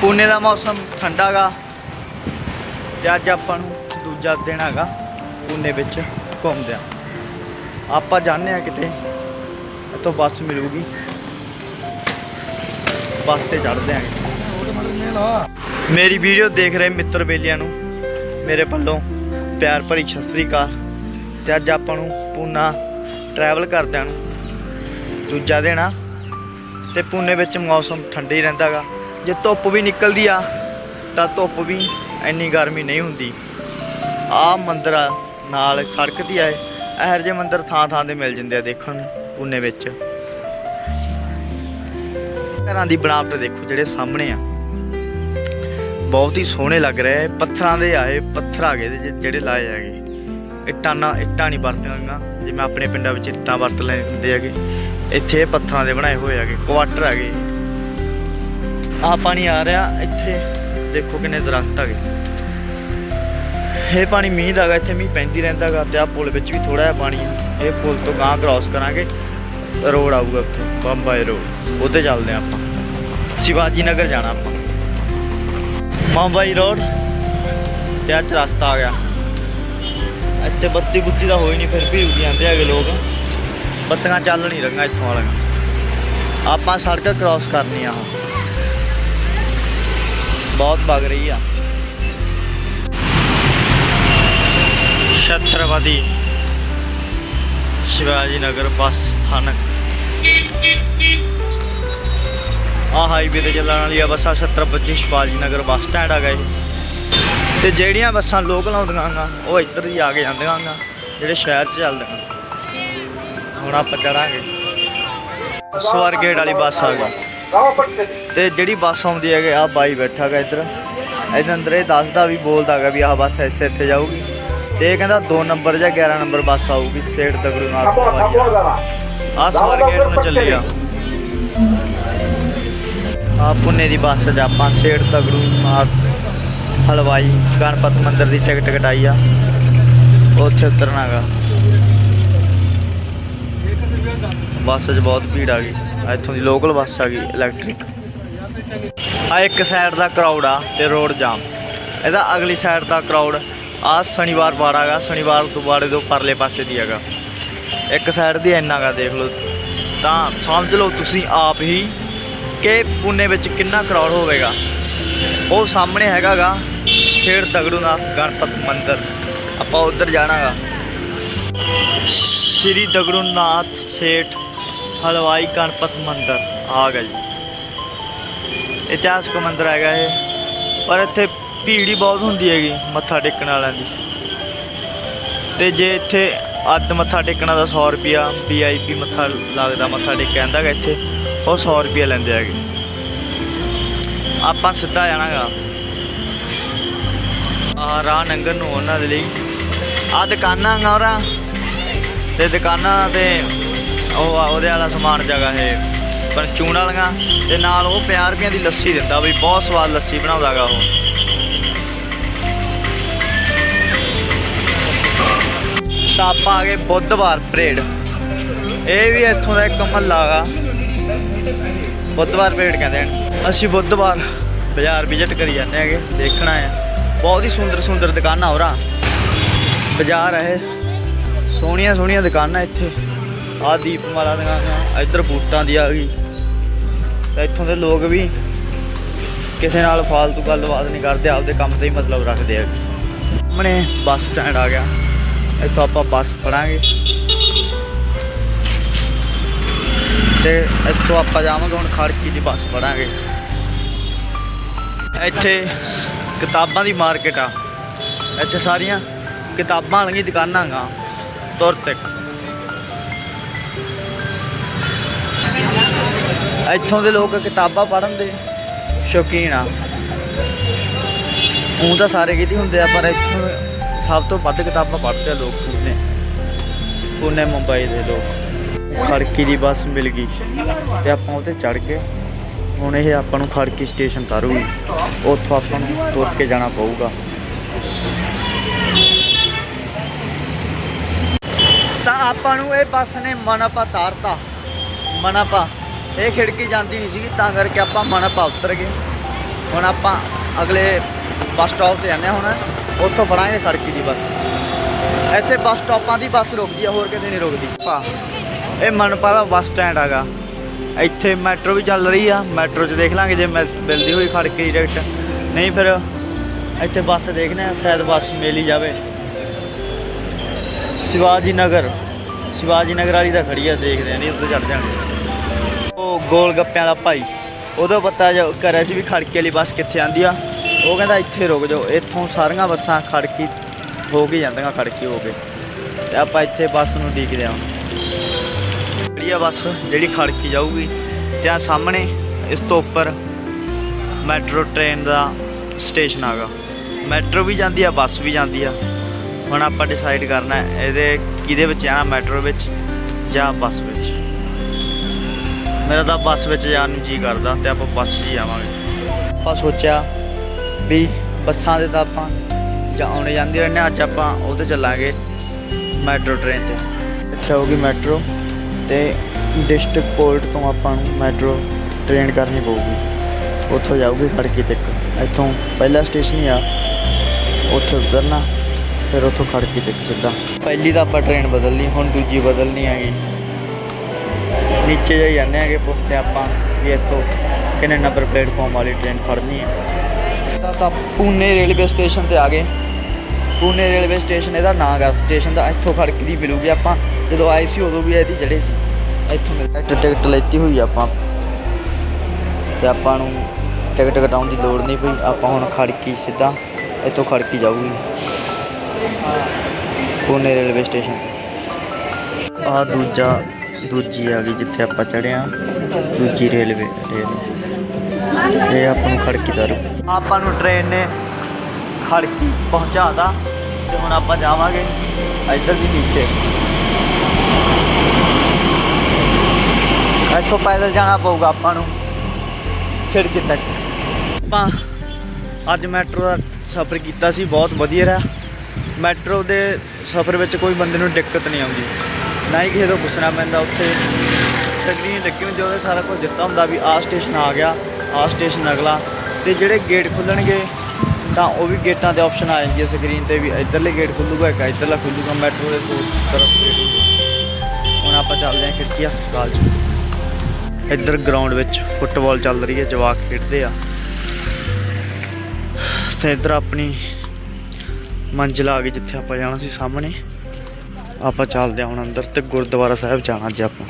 ਪੂਨੇ ਦਾ ਮੌਸਮ ਠੰਡਾ ਗਾ ਤੇ ਅੱਜ ਆਪਾਂ ਨੂੰ ਦੂਜਾ ਦਿਨ ਹੈਗਾ ਪੂਨੇ ਵਿੱਚ ਘੁੰਮਦੇ ਆ ਆਪਾਂ ਜਾਣਦੇ ਆ ਕਿਤੇ, ਇੱਥੋਂ ਬੱਸ ਮਿਲੂਗੀ। ਬੱਸ ਤੇ ਚੜ੍ਹਦੇ ਆਂ ਮੇਰੀ ਵੀਡੀਓ ਦੇਖ ਰਹੇ ਮਿੱਤਰ ਬੇਲੀਆਂ ਨੂੰ, ਮੇਰੇ ਵੱਲੋਂ। ਪਿਆਰ ਭਰੀ ਸਤਿ ਸ੍ਰੀ ਅਕਾਲ। ਤੇ ਅੱਜ ਆਪਾਂ ਨੂੰ ਪੂਨਾ ਟਰੈਵਲ ਕਰਦਿਆਂ ਨੂੰ ਦੂਜਾ ਦਿਨ ਆ। ਤੇ ਪੂਨੇ ਵਿੱਚ ਮੌਸਮ ਠੰਡਾ ਹੀ ਰਹਿੰਦਾਗਾ ਜੇ ਧੁੱਪ ਵੀ ਨਿਕਲਦੀ ਆ, ਤਾਂ ਧੁੱਪ ਵੀ ਇੰਨੀ ਗਰਮੀ ਨਹੀਂ ਹੁੰਦੀ। ਆ ਮੰਦਿਰ ਆ, ਨਾਲ ਸੜਕ ਦੀ ਆਏ ਇਹੋ ਜਿਹੇ ਮੰਦਿਰ ਥਾਂ ਥਾਂ ਤੇ ਮਿਲ ਜਾਂਦੇ ਆ ਦੇਖਣ ਨੂੰ, ਪੂਨੇ ਵਿੱਚ। ਘਰਾਂ ਦੀ ਬਣਾਵਟ ਦੇਖੋ ਜਿਹੜੇ ਸਾਹਮਣੇ ਆ। ਬਹੁਤ ਹੀ ਸੋਹਣੇ ਲੱਗ ਰਹੇ ਪੱਥਰਾਂ ਦੇ ਆਏ ਪੱਥਰ ਆ ਗਏ ਜਿਹੜੇ ਲਾਏ ਹੈਗੇ। ਇੱਟਾਂ ਨਾਲ ਇੱਟਾਂ ਨਹੀਂ ਵਰਤੀਆਂ ਜਿਵੇਂ ਆਪਣੇ ਪਿੰਡਾਂ ਵਿੱਚ ਇੱਟਾਂ ਵਰਤ ਲੈਂਦੇ ਹੈਗੇ। ਇੱਥੇ ਪੱਥਰਾਂ ਦੇ ਬਣਾਏ ਹੋਏ ਹੈਗੇ, ਕੁਆਟਰ ਹੈਗੇ। ਆ ਪਾਣੀ ਆ ਰਿਹਾ, ਇੱਥੇ ਦੇਖੋ ਕਿੰਨੇ ਦਰਖਤ ਹੈਗੇ। ਇਹ ਪਾਣੀ ਮੀਂਹ ਦਾ ਹੈਗਾ, ਇੱਥੇ ਮੀਂਹ ਪੈਂਦੀ ਰਹਿੰਦਾ ਹੈਗਾ ਤੇ ਆ ਪੁਲ ਵਿੱਚ ਵੀ ਥੋੜਾ ਜਿਹਾ ਪਾਣੀ ਆ ਇਹ ਪੁਲ ਤੋਂ ਗਾਂ ਕ੍ਰਾਸ ਕਰਾਂਗੇ, ਰੋਡ ਆਊਗਾ ਉੱਥੇ ਬੰਬਾਈ ਰੋਡ। ਉੱਤੇ ਚੱਲਦੇ ਹਾਂ ਆਪਾਂ। ਸ਼ਿਵਾਜੀ ਨਗਰ ਜਾਣਾ ਆਪਾਂ। ਬੰਬਾਈ ਰੋਡ ਤੇ ਅੱਜ ਰਸਤਾ ਆ ਗਿਆ। ਇੱਥੇ ਬੱਤੀ ਬੁੱਤੀ ਦਾ ਹੋਈ ਨਹੀਂ, ਫਿਰ ਵੀ ਰੁਕੀ ਜਾਂਦੇ ਹੈਗੇ ਲੋਕ। ਬੱਤੀਆਂ ਚੱਲ ਨਹੀਂ ਰਹੀਆਂ ਇੱਥੋਂ ਵਾਲੀਆਂ। ਆਪਾਂ ਸੜਕ ਕ੍ਰਾਸ ਕਰਨੀ ਆ ਹੁਣ। ਬਹੁਤ ਵਗ ਰਹੀ ਆ। ਛਤਰਪਤੀ ਸ਼ਿਵਾਜੀ ਨਗਰ ਬੱਸ ਸਥਾਨਕ। ਆ ਹਾਈਵੇ ਤੇ ਚੱਲਣ ਵਾਲੀ ਆ ਬੱਸਾਂ ਛਤਰਪਤੀ ਸ਼ਿਵਾਜੀ ਨਗਰ ਬੱਸ ਸਟੈਂਡ ਆ ਗਏ। ਤੇ ਜਿਹੜੀਆਂ ਬੱਸਾਂ ਲੋਕਲ ਆਉਂਦੀਆਂ ਗਾ, ਉਹ ਇੱਧਰ ਹੀ ਆ ਕੇ ਜਾਂਦੀਆਂ ਗਾ, ਜਿਹੜੇ ਸ਼ਹਿਰ 'ਚ ਚੱਲਦੀਆਂ ਹੁਣ ਆਪਾਂ ਚੜਾਂਗੇ। ਸਵਰਗੇਟ ਵਾਲੀ ਬੱਸ ਆ ਗਈ। ਤੇ। ਜਿਹੜੀ ਬੱਸ ਆਉਂਦੀ ਹੈਗੇ ਆ ਬਾਈ ਬੈਠਾ ਗਾ ਇੱਧਰ। ਇਹਦੇ ਅੰਦਰ ਇਹ ਦੱਸਦਾ ਵੀ ਬੋਲਦਾ ਹੈਗਾ ਵੀ ਆਹ ਬੱਸ ਐਸੇ ਇੱਥੇ ਜਾਊਗੀ। ਤੇ ਇਹ ਕਹਿੰਦਾ 2 ਨੰਬਰ ਜਾਂ 11 ਨੰਬਰ ਬੱਸ ਆਊਗੀ ਸੇਠ ਤਗੜੂ ਨਾਲ ਤੋਂ ਵਾਲੀ ਆ ਸਵਰਗੇਟ ਨੂੰ ਚੱਲੀ ਆ? ਆ ਪੁੰਨੇ ਦੀ ਬੱਸ 'ਚ ਆਪਾਂ ਸੇਠ ਤਗੜੂ ਨਾਲ ਹਲਵਾਈ ਗਣਪਤ ਮੰਦਿਰ ਦੀ ਟਿਕਟ ਕਟਾਈ ਆ। ਉੱਥੇ ਉਤਰਨਾਗਾ ਬੱਸ 'ਚ ਬਹੁਤ ਭੀੜ ਆ ਗਈ। ਇੱਥੋਂ ਦੀ ਲੋਕਲ ਬੱਸ ਆ ਗਈ ਇਲੈਕਟ੍ਰਿਕ ਆ ਇੱਕ ਸਾਈਡ ਦਾ ਕਰਾਊਡ ਆ ਤੇ ਰੋਡ ਜਾਮ। ਇਹਦਾ ਅਗਲੀ ਸਾਈਡ ਦਾ ਕਰਾਊਡ ਆ ਸ਼ਨੀਵਾਰ ਬਾੜਾ ਗਾ, ਸ਼ਨੀਵਾਰ ਤੋਂ ਬਾੜੇ ਤੋਂ ਪਰਲੇ ਪਾਸੇ ਦੀ ਹੈਗਾ ਇੱਕ ਸਾਈਡ ਦੀ ਇੰਨਾ ਗਾ, ਦੇਖ ਲਓ। ਤਾਂ ਸਮਝ ਲਓ ਤੁਸੀਂ ਆਪ ਹੀ ਕਿ ਪੁਨੇ ਵਿੱਚ ਕਿੰਨਾ ਕਰਾਊਡ ਹੋਵੇਗਾ। ਉਹ ਸਾਹਮਣੇ ਹੈਗਾਗਾ ਸ਼ੇਰ ਦਗੜੂਨਾਥ ਗਣਪਤ ਮੰਦਿਰ। ਆਪਾਂ ਉੱਧਰ ਜਾਣਾਗਾ ਸ਼੍ਰੀ ਦਗੜੂਨਾਥ ਸੇਠ ਹਲਵਾਈ ਗਣਪਤ ਮੰਦਿਰ, ਆ ਗਿਆ ਜੀ। ਇਤਿਹਾਸਕ ਮੰਦਿਰ ਹੈਗਾ ਇਹ, ਪਰ ਇੱਥੇ ਭੀੜ ਹੀ ਬਹੁਤ ਹੁੰਦੀ ਹੈਗੀ, ਮੱਥਾ ਟੇਕਣ ਵਾਲਿਆਂ ਦੀ। ਤੇ ਜੇ ਇੱਥੇ ਅੱਧ ਮੱਥਾ ਟੇਕਣਾ ਦਾ 100 ਰੁਪਿਆ ਵੀਆਈਪੀ ਮੱਥਾ ਲੱਗਦਾ, ਮੱਥਾ ਟੇਕ ਕਹਿੰਦਾ ਗਾ ਇੱਥੇ, ਉਹ 100 ਰੁਪਿਆ ਲੈਂਦੇ ਹੈਗੇ। ਆਪਾਂ ਸਿੱਧਾ ਜਾਣਾਗਾ। ਆ ਰਾਹ ਨੰਗਰ ਨੂੰ ਉਹਨਾਂ ਦੇ ਲਈ। ਆ ਦੁਕਾਨਾਂ ਗੌਰਾ ਤੇ ਦੁਕਾਨਾਂ ਤੇ ਉਹ ਆ, ਉਹਦੇ ਵਾਲਾ ਸਮਾਨ ਜਗ੍ਹਾ ਹੈ ਪਰਚੂਨ ਵਾਲੀਆਂ, ਤੇ ਨਾਲ ਉਹ 50 ਰੁਪਈਆਂ ਦੀ ਲੱਸੀ ਦਿੰਦਾ ਬਈ ਬਹੁਤ ਸਵਾਦ ਲੱਸੀ ਬਣਾਉਂਦਾਗਾ ਉਹ। ਤਾਂ ਆਪਾਂ ਆ ਗਏ ਬੁੱਧਵਾਰ ਪਰੇਡ। ਇਹ ਵੀ ਇੱਥੋਂ ਦਾ ਇੱਕ ਮਹੱਲਾ ਗਾ। ਬੁੱਧਵਾਰ ਪਰੇਡ ਕਹਿੰਦੇ ਹਨ। ਅਸੀਂ ਬੁੱਧਵਾਰ ਬਾਜ਼ਾਰ ਵਿਜ਼ਿਟ ਕਰੀ ਜਾਂਦੇ ਹੈਗੇ, ਦੇਖਣਾ ਹੈ। ਬਹੁਤ ਹੀ ਸੁੰਦਰ ਸੁੰਦਰ ਦੁਕਾਨਾਂ ਹੋਰਾਂ ਬਾਜ਼ਾਰ ਹੈ ਇਹ। ਸੋਹਣੀਆਂ ਸੋਹਣੀਆਂ ਦੁਕਾਨਾਂ ਇੱਥੇ। ਆ ਦੀਪਮਾਲਾ ਦੁਕਾਨਾਂ ਇੱਧਰ ਬੂਟਾਂ ਦੀ ਆ ਗਈ। ਤਾਂ ਇੱਥੋਂ ਦੇ ਲੋਕ ਵੀ ਕਿਸੇ ਨਾਲ ਫਾਲਤੂ ਗੱਲਬਾਤ ਨਹੀਂ ਕਰਦੇ, ਆਪਦੇ ਕੰਮ ਤੇ ਹੀ ਮਤਲਬ ਰੱਖਦੇ ਆ। ਸਾਹਮਣੇ ਬੱਸ ਸਟੈਂਡ ਆ ਗਿਆ। ਇੱਥੋਂ ਆਪਾਂ ਬੱਸ ਫੜਾਂਗੇ। ਤੇ ਇੱਥੋਂ ਆਪਾਂ ਜਾਵਾਂਗੇ, ਹੁਣ ਖੜਕੀ ਦੀ ਬੱਸ ਫੜਾਂਗੇ। ਇੱਥੇ ਕਿਤਾਬਾਂ ਦੀ ਮਾਰਕੀਟ ਆ। ਇੱਥੇ ਸਾਰੀਆਂ ਕਿਤਾਬਾਂ ਵਾਲੀਆਂ ਦੁਕਾਨਾਂ ਗਾ। ਤੁਰ ਤੱਕ। ਇੱਥੋਂ ਦੇ ਲੋਕ ਕਿਤਾਬਾਂ ਪੜ੍ਹਨ ਦੇ ਸ਼ੌਕੀਨ ਆ। ਉਹ ਤਾਂ ਸਾਰੇ ਕਿਤੇ ਹੁੰਦੇ ਆ, ਪਰ ਇੱਥੋਂ ਸਭ ਤੋਂ ਵੱਧ ਕਿਤਾਬਾਂ ਪੜ੍ਹਦੇ ਆ ਲੋਕ ਪੂਨੇ। ਪੂਨੇ ਮੁੰਬਈ ਦੇ ਲੋਕ। ਖੜਕੀ ਦੀ ਬੱਸ ਮਿਲ ਗਈ ਤੇ ਆਪਾਂ ਉੱਤੇ ਚੜ ਕੇ ਹੁਣ ਇਹ ਆਪਾਂ ਨੂੰ ਖੜਕੀ ਸਟੇਸ਼ਨ ਤਾਰੂਗੀ। ਉੱਥੋਂ ਆਪਾਂ ਨੂੰ ਤੁਰ ਕੇ ਜਾਣਾ ਪਊਗਾ। ਤਾਂ ਆਪਾਂ ਨੂੰ ਇਹ ਬੱਸ ਨੇ ਮਨਾਪਾ ਤਾਰਤਾ। ਮਨਾਪਾ ਇਹ ਖਿੜਕੀ ਜਾਂਦੀ ਨਹੀਂ ਸੀਗੀ, ਤਾਂ ਕਰਕੇ ਆਪਾਂ ਮਨਾਪਾ ਉਤਰ ਗਏ। ਹੁਣ ਆਪਾਂ ਅਗਲੇ ਬੱਸ ਸਟਾਪ ਤੇ ਜਾਂਦੇ ਹਾਂ ਹੁਣ। ਉੱਥੋਂ ਫੜਾਂਗੇ ਖੜਕੀ ਦੀ ਬੱਸ। ਇੱਥੇ ਬੱਸ ਸਟਾਪਾਂ ਦੀ ਬੱਸ ਰੁਕਦੀ ਆ, ਹੋਰ ਕਿਤੇ ਨਹੀਂ ਰੁਕਦੀ। ਭਾ, ਇਹ ਮਨਪਾ ਦਾ ਬੱਸ ਸਟੈਂਡ ਹੈਗਾ। ਇੱਥੇ ਮੈਟਰੋ ਵੀ ਚੱਲ ਰਹੀ ਆ। ਮੈਟਰੋ 'ਚ ਦੇਖ ਲਾਂਗੇ ਜੇ ਮਿਲ- ਮਿਲਦੀ ਹੋਈ ਖੜਕੀ ਦੀ ਟਿਕਟ। ਨਹੀਂ ਫਿਰ ਇੱਥੇ ਬੱਸ ਦੇਖਦੇ ਆ ਸ਼ਾਇਦ ਬੱਸ ਮਿਲ ਹੀ ਜਾਵੇ। ਸ਼ਿਵਾਜੀ ਨਗਰ ਸ਼ਿਵਾਜੀ ਨਗਰ ਵਾਲੀ ਤਾਂ ਖੜੀ ਆ, ਦੇਖਦੇ ਆ ਨਹੀਂ ਉੱਧਰ ਚੜ ਜਾਣਗੇ ਉਹ ਗੋਲ ਗੱਪਿਆਂ ਦਾ ਭਾਈ। ਉਦੋਂ ਪਤਾ ਜੋ ਕਰਿਆ ਸੀ ਵੀ ਖੜਕੇ ਵਾਲੀ ਬੱਸ ਕਿੱਥੇ ਆਂਦੀ ਆ। ਉਹ ਕਹਿੰਦਾ ਇੱਥੇ ਰੁਕ ਜਾਓ। ਇੱਥੋਂ ਸਾਰੀਆਂ ਬੱਸਾਂ ਖੜਕੀ ਹੋ ਕੇ ਜਾਂਦੀਆਂ, ਖੜਕੀ ਹੋ ਕੇ। ਤੇ ਆਪਾਂ ਇੱਥੇ ਬੱਸ ਨੂੰ ਉਡੀਕਦੇ ਹਾਂ। ਜਿਹੜੀ ਆ ਬੱਸ ਜਿਹੜੀ ਖੜਕੀ ਜਾਊਗੀ, ਤੇ ਆ ਸਾਹਮਣੇ ਇਸ ਤੋਂ ਉੱਪਰ ਮੈਟਰੋ ਟ੍ਰੇਨ ਦਾ ਸਟੇਸ਼ਨ ਆਗਾ। ਮੈਟਰੋ ਵੀ ਜਾਂਦੀ ਆ, ਬੱਸ ਵੀ ਜਾਂਦੀ ਆ। ਹੁਣ ਆਪਾਂ ਡਿਸਾਈਡ ਕਰਨਾ ਇਹਦੇ ਕਿਹਦੇ ਵਿੱਚ ਜਾਣਾ, ਮੈਟਰੋ ਵਿੱਚ ਜਾਂ ਬੱਸ ਵਿੱਚ। ਮੇਰਾ ਤਾਂ ਬੱਸ ਵਿੱਚ ਜਾਣ ਨੂੰ ਜੀ ਕਰਦਾ ਤੇ ਆਪਾਂ ਬੱਸ 'ਚ ਹੀ ਜਾਵਾਂਗੇ ਆਪਾਂ ਸੋਚਿਆ ਵੀ ਬੱਸਾਂ ਦੇ ਤਾਂ ਆਪਾਂ ਜਾਂ ਆਉਣੇ ਜਾਂਦੀ ਰਹਿੰਦੇ ਹਾਂ, ਅੱਜ ਆਪਾਂ ਉਹ ਤੇ ਚੱਲਾਂਗੇ ਮੈਟਰੋ ਟ੍ਰੇਨ ਤੇ। ਇੱਥੇ ਹੋਊਗੀ ਮੈਟਰੋ ਤੇ ਡਿਸਟ੍ਰਿਕਟ ਪੋਰਟ ਤੋਂ ਆਪਾਂ ਨੂੰ ਮੈਟਰੋ ਟ੍ਰੇਨ ਕਰਨੀ ਪਊਗੀ। ਉੱਥੋਂ ਜਾਊਗੀ ਖੜਕੀ ਤੱਕ। ਇੱਥੋਂ ਪਹਿਲਾ ਸਟੇਸ਼ਨ ਹੀ ਆ। ਉੱਥੇ ਉਤਰਨਾ ਫਿਰ ਉੱਥੋਂ ਖੜਕੀ ਤੱਕ ਸਿੱਧਾ। ਪਹਿਲੀ ਤਾਂ ਆਪਾਂ ਟ੍ਰੇਨ ਬਦਲ ਹੁਣ ਦੂਜੀ ਬਦਲਣੀ ਹੈਗੀ। ਨੀਚੇ ਜਾਈ ਜਾਂਦੇ ਆਗੇ ਪੁੱਛਦੇ ਆਪਾਂ ਵੀ ਇੱਥੋਂ ਕਿੰਨੇ ਨੰਬਰ ਪਲੇਟਫਾਰਮ ਵਾਲੀ ਟ੍ਰੇਨ ਫੜਨੀ ਹੈ। ਤਾਂ ਤਾਂ ਪੂਨੇ ਰੇਲਵੇ ਸਟੇਸ਼ਨ ਤੇ ਆ ਗਏ। ਪੂਨੇ ਰੇਲਵੇ ਸਟੇਸ਼ਨ ਇਹਦਾ ਨਾਂ ਗਾ ਸਟੇਸ਼ਨ ਦਾ ਇੱਥੋਂ ਖੜਕ ਦੀ ਮਿਲੂਗੀ ਆਪਾਂ। ਜਦੋਂ ਆਏ ਸੀ ਉਦੋਂ ਵੀ ਇਹਦੀ ਚੜੇ ਸੀ, ਇੱਥੋਂ ਮਿਲ ਟਿਕਟ ਟਿਕਟ ਲੈਤੀ ਹੋਈ ਆਪਾਂ। ਤੇ ਆਪਾਂ ਨੂੰ ਟਿਕਟ ਕਟਾਉਣ ਦੀ ਲੋੜ ਨਹੀਂ ਪਈ। ਆਪਾਂ ਹੁਣ ਖੜਕੀ ਸਿੱਧਾ ਇੱਥੋਂ ਖੜਕੀ ਜਾਊਗੀ। ਪੂਨੇ ਰੇਲਵੇ ਸਟੇਸ਼ਨ ਤੇ। ਆ ਦੂਜਾ ਦੂਜੀ ਆ ਗਈ ਜਿੱਥੇ ਆਪਾਂ ਚੜਿਆ ਦੂਜੀ ਰੇਲਵੇ, ਰੇਲ। ਇਹ ਆਪਾਂ ਨੂੰ ਖੜਕੀ ਤਾਰੂ। ਆਪਾਂ ਨੂੰ ਟ੍ਰੇਨ ਨੇ ਖੜਕੀ ਪਹੁੰਚਾਤਾ ਤੇ ਹੁਣ ਆਪਾਂ ਜਾਵਾਂਗੇ ਇੱਧਰ ਦੀ ਨੀਚੇ। ਇੱਥੋਂ ਪੈਦਲ ਜਾਣਾ ਪਊਗਾ ਆਪਾਂ ਨੂੰ, ਖਿੜਕੀ ਤੱਕ। ਆਪਾਂ ਅੱਜ ਮੈਟਰੋ ਦਾ ਸਫ਼ਰ ਕੀਤਾ ਸੀ, ਬਹੁਤ ਵਧੀਆ ਰਿਹਾ। ਮੈਟਰੋ ਦੇ ਸਫ਼ਰ ਵਿੱਚ ਕੋਈ ਬੰਦੇ ਨੂੰ ਦਿੱਕਤ ਨਹੀਂ ਆਉਂਦੀ। ਨਾ ਹੀ ਕਿਸੇ ਤੋਂ ਪੁੱਛਣਾ ਪੈਂਦਾ ਉੱਥੇ। ਸਕਰੀਨ ਲੱਗੀ ਹੁੰਦੀ ਉਹਦੇ ਸਾਰਾ ਕੁਝ ਦਿੱਤਾ ਹੁੰਦਾ ਵੀ ਆਹ ਸਟੇਸ਼ਨ ਆ ਗਿਆ, ਆਹ ਸਟੇਸ਼ਨ ਅਗਲਾ। ਤੇ ਜਿਹੜੇ ਗੇਟ ਖੁੱਲਣਗੇ, ਤਾਂ ਉਹ ਵੀ ਗੇਟਾਂ ਦੇ ਆਪਸ਼ਨ ਆ ਜਾਂਦੀ ਹੈ ਸਕਰੀਨ ਤੇ ਵੀ ਇੱਧਰਲੇ ਗੇਟ ਖੁੱਲੂਗਾ, ਇੱਕ ਇੱਧਰਲਾ ਖੁੱਲੂਗਾ ਮੈਟਰੋ ਦੇ ਤਰਫ ਗੇਟ ਹੁਣ ਆਪਾਂ ਚੱਲਦੇ ਹਾਂ ਖਿੜਕੀ ਹਸਪਤਾਲ 'ਚ। ਇੱਧਰ ਗਰਾਊਂਡ ਵਿੱਚ ਫੁੱਟਬਾਲ ਚੱਲ ਰਹੀ ਹੈ, ਜਵਾਕ ਖੇਡਦੇ ਆ। ਤੇ ਇੱਧਰ ਆਪਣੀ ਮੰਜ਼ਿਲ ਆ ਗਈ, ਜਿੱਥੇ ਆਪਾਂ ਜਾਣਾ ਸੀ ਸਾਹਮਣੇ। ਆਪਾਂ ਚੱਲਦੇ ਹਾਂ ਹੁਣ ਅੰਦਰ ਤੇ ਗੁਰਦੁਆਰਾ ਸਾਹਿਬ ਜਾਣਾ ਅੱਜ ਆਪਾਂ।